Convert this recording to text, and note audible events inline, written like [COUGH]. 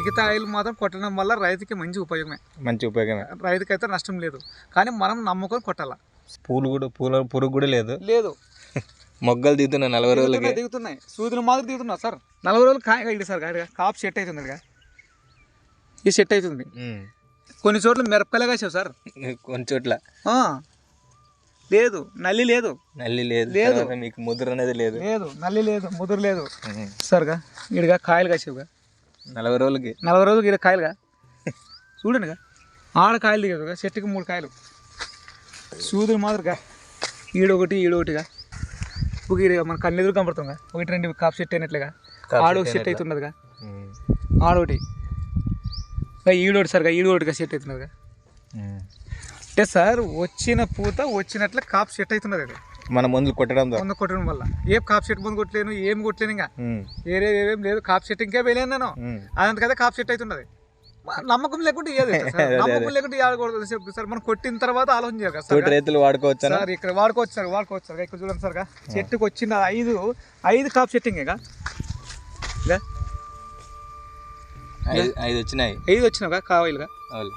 మిగతా ఆయిల్ మాత్రం కొట్టడం వల్ల రైతుకి మంచి ఉపయోగమే. మంచి ఉపయోగమే. రైతుకి అయితే నష్టం లేదు. కానీ మనం నమ్ముకొని కొట్టాల. పూలు కూడా పూల పురుగు కూడా లేదు. లేదు. [LAUGHS] మొగ్గలు దిగుతున్నాయి నలభై రోజులకి. దిగుతున్నాయి సూదులు మాదిరి దిగుతున్నాయి సార్. నలభై రోజులు కాయ ఇది సార్. కాపు సెట్ అవుతుంది ఇది సెట్ అవుతుంది. కొన్ని చోట్ల మిరపకాయలు కాసావు సార్. [LAUGHS] కొన్ని చోట్ల. లేదు. నల్లి లేదు. నల్లి లేదు. లేదు. మీకు ముద్ర అనేది లేదు. లేదు. నల్లి లేదు. ముదురు లేదు. సార్గా ఈడగా కాయలు కాసావుగా. నలభై రోజులకి. నలభై రోజులకి ఈడ కాయలుగా? చూడండిగా. ఆడ కాయలు దిగదుగా చెట్టుకి మూడు కాయలు. సూదులు మాదిరిగా. ఈడొకటి ఈడొకటిగా. ఒక ఈడ మన కన్నెదురు కనపడుతుందిగా. ఒకటి రెండు కాపు సెట్ అయినట్లుగా. ఆడొక సెట్. అవుతున్నదిగా. ఆడొకటి. ఈడోటి సరిగా ఈడోటిగా సెట్ అవుతున్నదిగా. అంటే సార్ వచ్చిన పూత వచ్చినట్లే కాపు సెట్ అవుతున్నది అది. మన మందులు కొట్టడం వంద కొట్టడం వల్ల. ఏ కాపు సెట్ ముందు కొట్టలేను ఏం కొట్టలేను ఇంకా. వేరే ఏమేం లేదు కాపు సెట్ ఇంకా వేయలేను నేను. ఉమ్. అదంతకదే కాపు సెట్ అవుతున్నది. నమ్మకం లేకుంటే ఏది [LAUGHS] నమ్మకం లేకుంటే ఏడకూడదు చెప్పు సార్ మనం కొట్టిన తర్వాత ఆలోచన చేయాలి కదా సార్. రైతులు వాడుకోవచ్చా? సార్ ఇక్కడ వాడుకోవచ్చు సార్ వాడుకోవచ్చు సార్. ఇక్కడ చూడండి సార్ చెట్టుకు వచ్చిన ఐదు ఐదు కాపు సెట్టింగ్ ఇక. ఐదు ఐదు వచ్చినాయి. ఐదు వచ్చినావుగా కావాలిగా అవును.